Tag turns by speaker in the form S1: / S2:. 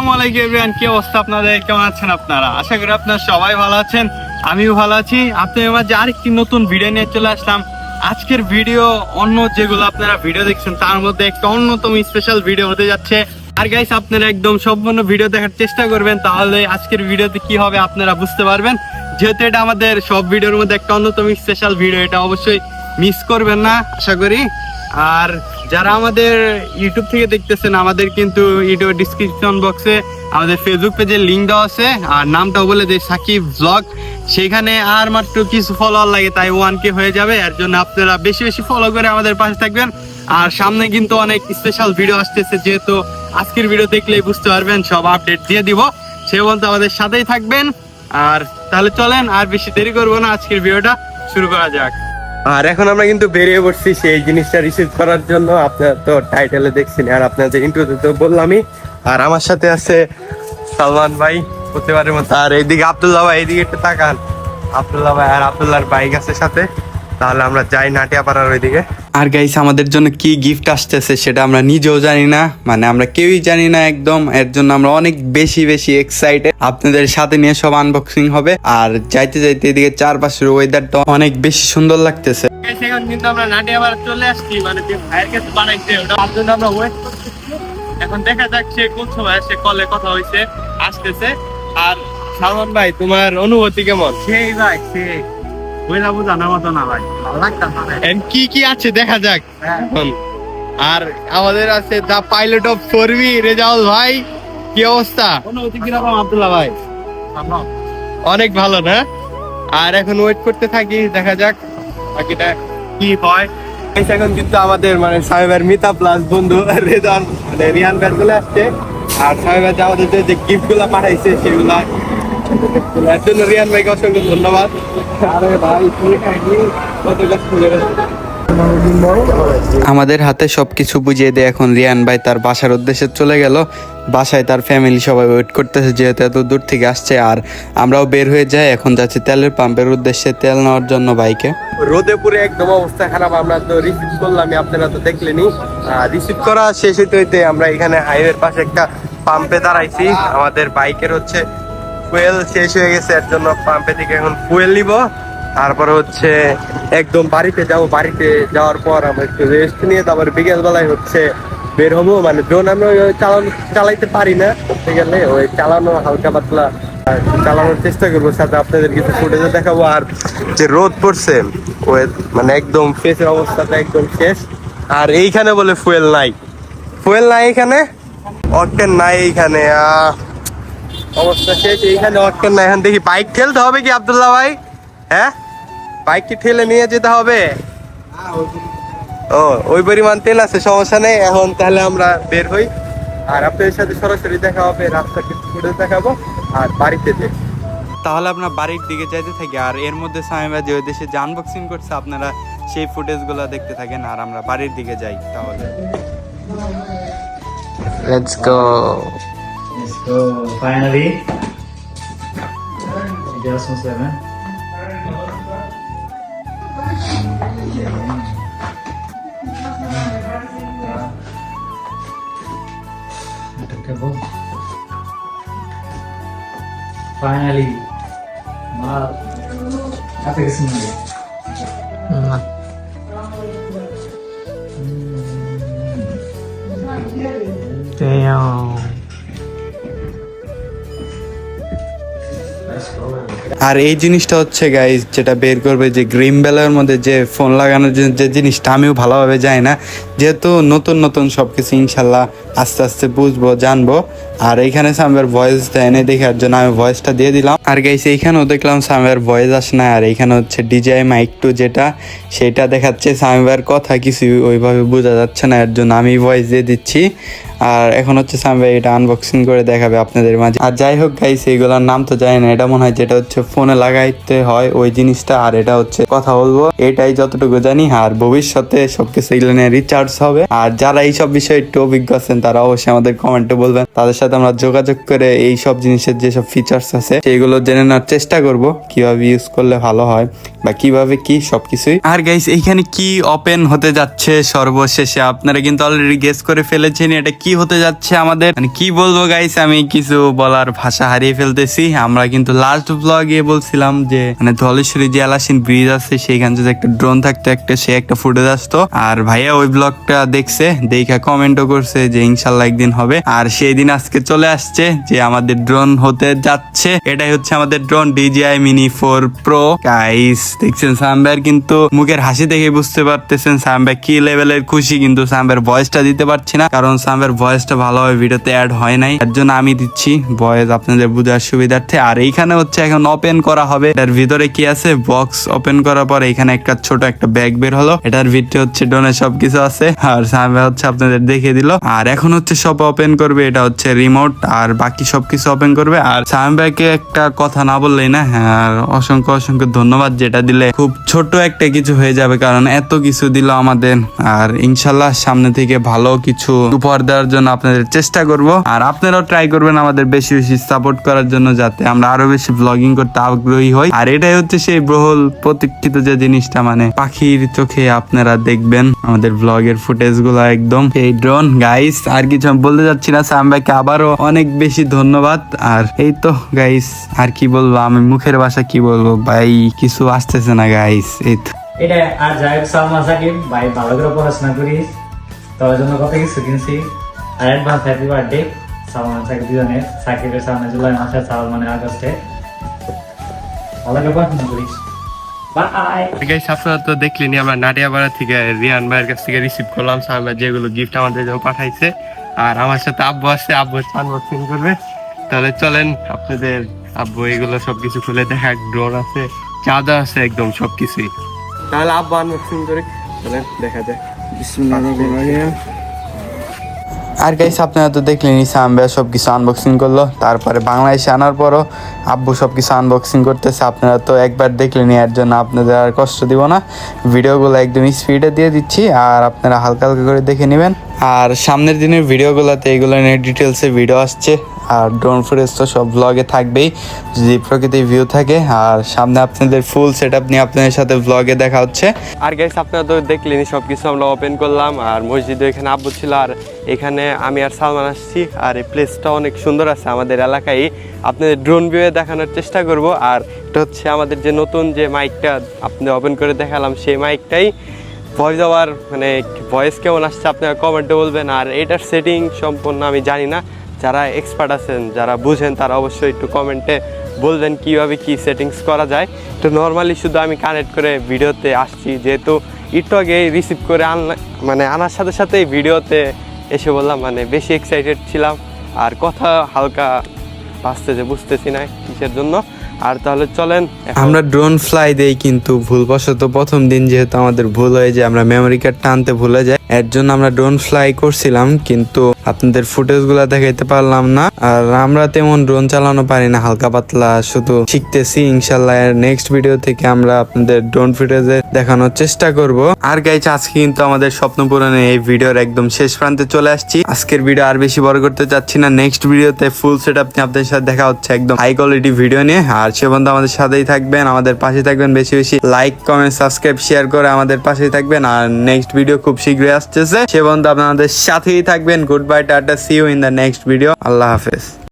S1: আসসালামু আলাইকুম কি অবস্থা আপনাদের? কেমন আছেন আপনারা? আশা করি আপনারা সবাই ভালো আছেন, আমিও ভালো আছি। আপনাদের মাঝে আরেকটি নতুন ভিডিও নিয়ে চলে আসলাম। আজকের ভিডিও অন্য যেগুলো আপনারা ভিডিও দেখছেন, তার মধ্যে একটা অন্যতম স্পেশাল ভিডিও হতে যাচ্ছে। আর গাইস আপনারা একদম সম্পূর্ণ ভিডিও দেখার চেষ্টা করবেন, তাহলে আজকের ভিডিওতে কি হবে আপনারা বুঝতে পারবেন। যেহেতু এটা আমাদের সব ভিডিওর মধ্যে একটা অন্যতম স্পেশাল ভিডিও এটা অবশ্যই মিস করবেন না, আশা করি। আর যারা আমাদের ইউটিউব থেকে দেখতেছেন, আমাদের কিন্তু ইউটিউব ডিসক্রিপশন বক্সে আমাদের ফেসবুক পেজের লিঙ্ক দেওয়া আছে। আর নামটাও বলে যে সাকিব ব্লগ সেখানে আর মাত্র কিছু ফলোয়ার লাগে, তাই ওয়ান কে হয়ে যাবে। এর জন্য আপনারা বেশি বেশি ফলো করে আমাদের পাশে থাকবেন। আর সামনে কিন্তু অনেক স্পেশাল ভিডিও আসতেছে, যেহেতু আজকের ভিডিও দেখলেই বুঝতে পারবেন, সব আপডেট দিয়ে দিব। সে বলতে আমাদের সাথেই থাকবেন। আর তাহলে চলেন, আর বেশি দেরি করব না, আজকের ভিডিওটা শুরু করা যাক।
S2: আর এখন আমরা কিন্তু বেরিয়ে পড়ছি সেই জিনিসটা রিসিভ করার জন্য। আপনার তো টাইটেলে দেখছেন, আর আপনার যে ইন্টারভিউ তো বললামই। আর আমার সাথে আছে সালমান ভাই, প্রতিবারের মতো। আর এইদিকে আব্দুল্লাহ ভাই, এইদিকে একটু তাকান। আব্দুল্লাহ ভাই আর আব্দুল্লাহর বাইক আছে সাথে। তাহলে আমরা যাই নাটিয়া নাটিয়াপাড়ার ওইদিকে।
S1: আর গাইস আমাদের জন্য কি গিফট আসতেছে সেটা আমরা নিজেও জানি না। মানে আমরা কেউই জানি না একদম। এর জন্য আমরা অনেক বেশি বেশি এক্সাইটেড আপনাদের সাথে নিয়ে সব আনবক্সিং হবে। আর যাইতে যাইতে এদিকে চারপাশের ওয়েদারটা অনেক বেশি সুন্দর লাগতেছে। এখন কিন্তু আমরা নাটিয়াবার চলে আসছি। মানে ভাইয়ের কাছে বানাইছে ওটা। জন্য আমরা ওয়েট এখন দেখা যাক সে কোন সময় সে কলে কথা হয়েছে আসতেছে। আর
S2: সালমান ভাই তোমার অনুভূতি কেমন?
S1: সেই ভাই সেই। ওইটা বোঝানোর মতো না ভাই। ভালো লাগতেছে
S2: And কি কি আছে দেখা যাক। এখন। আর আমাদের আছে দা পাইলট অফ ফরবি রেজাউল ভাই কি অবস্থা?
S1: অনুভূতি কীরকম আব্দুল্লাহ ভাই?
S2: অনেক ভালো না? আর এখন ওয়েট করতে থাকি দেখা যাক। বাকিটা কি হয়। Guys, এখন কিন্তু আমাদের মানে সাহেবের মিতা প্লাস বন্ধু রেজান মানে রিয়ান চলে আসছে। আর সাহেবের যে আমাদের যে গিফটগুলা পাঠাইছে সেগুলা রিয়ান অসংখ্য ধন্যবাদ
S1: আমাদের হাতে সবকিছু বুঝিয়ে দিয়ে এখন রিয়ান ভাই তার বাসার উদ্দেশ্যে চলে গেল। বাসায় তার ফ্যামিলি সবাই ওয়েট করতেছে, যেহেতু এত দূর থেকে আসছে। আর আমরাও বের হয়ে যাই, এখন যাচ্ছি তেলের পাম্পের উদ্দেশ্যে তেল নেওয়ার জন্য বাইকে
S2: রোদে পুরে একদম অবস্থা খারাপ, আমরা তো রিসিভ করলাম আপনারা তো দেখলেনি রিসিভ করা শেষ হইতে হইতে আমরা এখানে হাইওয়ের পাশে একটা পাম্পে দাঁড়াইছি। আমাদের বাইকের হচ্ছে ফুয়েল শেষ হয়ে গেছে এর জন্য পাম্পে থেকে এখন ফুয়েল নিব। তারপরে হচ্ছে একদম বাড়িতে যাব বাড়িতে যাওয়ার পর আমরা একটু রেস্ট নিয়ে তারপর বিকেল বেলায় হচ্ছে বের হব। মানে ড্রোন আমরা চালানো চালাইতে পারি না। বলতে গেলে ওই চালানো হালকা পাতলা চালানোর চেষ্টা করব। সাথে আপনাদের কিছু ফুটেজে দেখাবো। আর যে রোদ পড়ছে ওই মানে একদম ফেসের অবস্থাটা একদম শেষ। আর এইখানে বলে ফুয়েল নাই। ফুয়েল নাই এখানে? অটেন নাই এইখানে আহ, অবস্থা শেষ এইখানে অটেন নাই এখন দেখি বাইক ঠেলতে হবে কি আব্দুল্লাহ ভাই? হ্যাঁ? বাইক কি ঠেলে নিয়ে যেতে হবে? ও ওই পরিমাণ তেল আছে সমস্যা নেই। এখন তাহলে আমরা বের হই। আর আপনাদের সাথে সরাসরি দেখা হবে রাস্তা ফুটেজ দেখাবো আর বাড়িতে যে
S1: তাহলে আপনার বাড়ির দিকে যাইতে থাকি। আর এর মধ্যে সামিবা যে ওই দেশে যে আনবক্সিং করছে আপনারা সেই ফুটেজগুলো দেখতে থাকেন আর আমরা বাড়ির দিকে যাই তাহলে।
S2: Let's go
S3: So finally, just one seven. Finally, mal. Apa kesini?
S1: আর এই জিনিসটা হচ্ছে গাইজ যেটা বের করবে যে গ্রিন বেলার মধ্যে যে ফোন লাগানোর জন্য যে জিনিসটা আমিও ভালোভাবে যাই না। যেহেতু নতুন নতুন সব কিছু ইনশাল্লাহ আস্তে আস্তে বুঝব, জানব। আর এইখানে সামের ভয়েস এনে দেখার জন্য আমি ভয়েসটা দিয়ে দিলাম। আর গাইস এইখানেও দেখলাম সামের ভয়েস আসে না আর এইখানে হচ্ছে ডিজাই মাইক টু যেটা, সেটা দেখাচ্ছে সামিবার কথা কিছু ওইভাবে বোঝা যাচ্ছে না। এর জন্য আমি ভয়েস দিয়ে দিচ্ছি। আর এখন হচ্ছে সামবে এটা আনবক্সিং করে দেখাবে আপনাদের মাঝে। আর যাই হোক গাইস এইগুলোর নাম তো জানি না। এটা মনে হয় যেটা হচ্ছে ফোনে লাগাইতে হয় ওই জিনিসটা, আর এটা হচ্ছে কথা বলব, এটাই যতটুকু জানি, আর ভবিষ্যতে সবকিছু নিয়ে রিচার্জ হবে। আর যারা এইসব বিষয়ে একটু অভিজ্ঞ আছেন, তারা অবশ্যই আমাদের কমেন্টে বলবেন। তাদের সাথে আমরা যোগাযোগ করে এই সব জিনিসের যেসব ফিচার্স আছে, সেগুলো জেনে নেওয়ার চেষ্টা করব, কীভাবে ইউজ করলে ভালো হয় বা কীভাবে কি সবকিছুই। আর গাইস এইখানে কি ওপেন হতে যাচ্ছে সর্বশেষে? আপনারা কিন্তু অলরেডি গেস করে ফেলেছেন এটা কি হতে যাচ্ছে আমাদের। মানে কি বলব গাইস আমি কিছু বলার ভাষা হারিয়ে ফেলতেছি। আমরা কিন্তু লাস্ট ব্লগে বলছিলাম যে মানে ধলেশ্বরী যে এলাসিন ব্রিজ আছে, সেইখানে যদি একটা ড্রোন থাকতো, একটা, সে একটা ফুটেজ আসতো। আর ভাইয়া ওই ব্লগটা দেখছে, দেখা কমেন্টও করছে যে, ইনশাল্লাহ একদিন হবে। আর সেই দিন আজকে চলে আসছে যে, আমাদের ড্রোন হতে যাচ্ছে। এটাই হচ্ছে আমাদের drone DJI mini four pro guys দেখছেন সাম্বার কিন্তু মুখের হাসি দেখে বুঝতে পারতেছেন সাম্বার কি লেভেলের খুশি, কিন্তু সাম্বার ভয়েসটা দিতে পারছি না। কারণ সাম্বার ভয়েসটা ভালোভাবে ভিডিওতে অ্যাড হয় নাই। তার জন্য আমি দিচ্ছি। ভয়েস আপনাদের বোঝার সুবিধার্থে। আর এইখানে হচ্ছে এখন ওপেন করা হবে। এটার ভিতরে কি আছে? বক্স ওপেন করার পর এখানে একটা ছোট একটা ব্যাগ বের হলো। এটার ভিতরে হচ্ছে ডোনে সবকিছু আছে। আর সাম্বার হচ্ছে আপনাদের দেখিয়ে দিল। আর এখন হচ্ছে সব ওপেন করবে। এটা হচ্ছে রিমোট আর বাকি সবকিছু ওপেন করবে। আর সাম্বাকে একটা কথা না বললেই না হ্যাঁ, আর অসংখ্য অসংখ্য ধন্যবাদ। যেটা দিলে খুব ছোট একটা কিছু হয়ে যাবে। কারণ এত কিছু দিল আমাদের। আর ইনশাল্লাহ সামনে থেকে ভালো কিছু উপহার দেওয়ার জন্য আপনাদের চেষ্টা করব। আর আপনারাও ট্রাই করবেন আমাদের বেশি বেশি সাপোর্ট করার জন্য যাতে আমরা আরও বেশি ব্লগিং করতে আগ্রহী হই আর এটাই হচ্ছে সেই বহুল প্রতীক্ষিত যে জিনিসটা মানে পাখির চোখে আপনারা দেখবেন আমাদের ব্লগের ফুটেজগুলো একদম। এই ড্রোন গাইস আর কিছু আমি বলতে যাচ্ছি না, সাম ভাইকে আবারও অনেক বেশি ধন্যবাদ। আর এই তো গাইস আর কি বলব, আমি মুখের ভাষা কি বলব, ভাই, কিছু আসতেছে না গাইস এই তো।
S3: এটা আর যাই হোক সালমান সাকিব, ভাই, ভালো করে পড়াশোনা করিস, তোর জন্য কত কিছু কিনছি। আর advance happy birthday Salman Sakib দুজনের, সাকিবের সামনে জুলাই মাসে, সালমানের আগস্টে।
S2: আপনারা তো দেখলেনি আমরা নাটিয়াপাড়া থেকে রিয়ান ভাইয়ের কাছ থেকে রিসিভ করলাম যেগুলো গিফট আমাদের জন্য পাঠাইছে। আর আমার সাথে আব্বু আসছে আব্বু আনবক্সিং করবে। তাহলে চলেন আপনাদের আব্বু এগুলো সবকিছু খুলে দেখা ড্রোন আছে চাঁদা আছে একদম সবকিছুই। তাহলে আব্বু আনবক্সিং করে চলেন দেখা যায়
S1: আর গাইস আপনারা তো দেখলেন ইসাম ভাই সব কিছু আনবক্সিং করল। তারপরে বাংলাদেশে আনার পরও আব্বু সব কিছু আনবক্সিং করতেছে। আপনারা তো একবার দেখলেন এর জন্য আপনাদের আর কষ্ট দিব না। ভিডিওগুলো একদম স্পিডে দিয়ে দিচ্ছি আর আপনারা হালকা হালকা করে দেখে নেবেন। আর সামনের দিনের ভিডিওগুলোতে এগুলো নিয়ে ডিটেলসে ভিডিও আসছে। আর ড্রোন ফুটেজ তো সব ব্লগে থাকবেই। যদি প্রকৃতির ভিউ থাকে, আর সামনে আপনাদের ফুল সেট আপ নিয়ে আপনাদের সাথে ব্লগে দেখা হচ্ছে।
S2: আর গাইস আপনারা তো দেখলেনি সবকিছু আমরা ওপেন করলাম। আর মসজিদে এখানে আব্বু ছিল, আর এখানে আমি আর সালমান আসছি। আর এই প্লেসটা অনেক সুন্দর আছে আমাদের এলাকায়। আপনাদের ড্রোন ভিউয়ে দেখানোর চেষ্টা করব। আর এটা হচ্ছে আমাদের যে নতুন যে মাইকটা আপনি ওপেন করে দেখালাম, সেই মাইকটাই ভয়েস ওভার মানে ভয়েস কেমন আসছে, আপনারা কমেন্টে বলবেন। আর এটার সেটিং সম্পূর্ণ আমি জানি না। যারা এক্সপার্ট আছেন, যারা বুঝেন, তারা অবশ্যই একটু কমেন্টে বলবেন কীভাবে কি সেটিংস করা যায়। তো নর্মালি শুধু আমি কানেক্ট করে ভিডিওতে আসছি, যেহেতু একটু আগে রিসিভ করে আনলা মানে আনার সাথে সাথেই ভিডিওতে এসে বললাম মানে বেশি এক্সাইটেড ছিলাম। আর কথা হালকা বাঁচতেছে বুঝতেছি না কিসের জন্য। আর তাহলে চলেন
S1: আমরা ড্রোন ফ্লাই দেই কিন্তু ভুলবশত প্রথম দিন যেহেতু আমাদের ভুল হয়ে যায়, আমরা মেমোরি কার্ড টানতে ভুলে যাই। এর জন্য আমরা ড্রোন ফ্লাই করছিলাম, কিন্তু আপনাদের ফুটেজগুলা দেখাইতে পারলাম না। আর আমরা তেমন ড্রোন চালানো পারি না, হালকা পাতলা, শুধু শিখতেছি। ইনশাল্লাহ নেক্সট ভিডিও থেকে আমরা আপনাদের ড্রোন ফুটেজে দেখানোর চেষ্টা করব। আর গাইছে আজকে কিন্তু আমাদের স্বপ্ন পূরণে এই ভিডিওর একদম শেষ প্রান্তে চলে আসছি। আজকের ভিডিও আর বেশি বড় করতে চাচ্ছি না। নেক্সট ভিডিওতে ফুল সেট আপ আপনাদের সাথে দেখা হচ্ছে একদম হাই কোয়ালিটি ভিডিও নিয়ে। আর সে বন্ধু আমাদের সাথেই থাকবেন, আমাদের পাশে থাকবেন। বেশি বেশি লাইক কমেন্ট সাবস্ক্রাইব শেয়ার করে আমাদের পাশেই থাকবেন। আর নেক্সট ভিডিও খুব শীঘ্রই আসতেছে। সে বন্ধু আপনাদের সাথেই থাকবেন। Good bye tata see you in the next video আল্লাহ হাফেজ।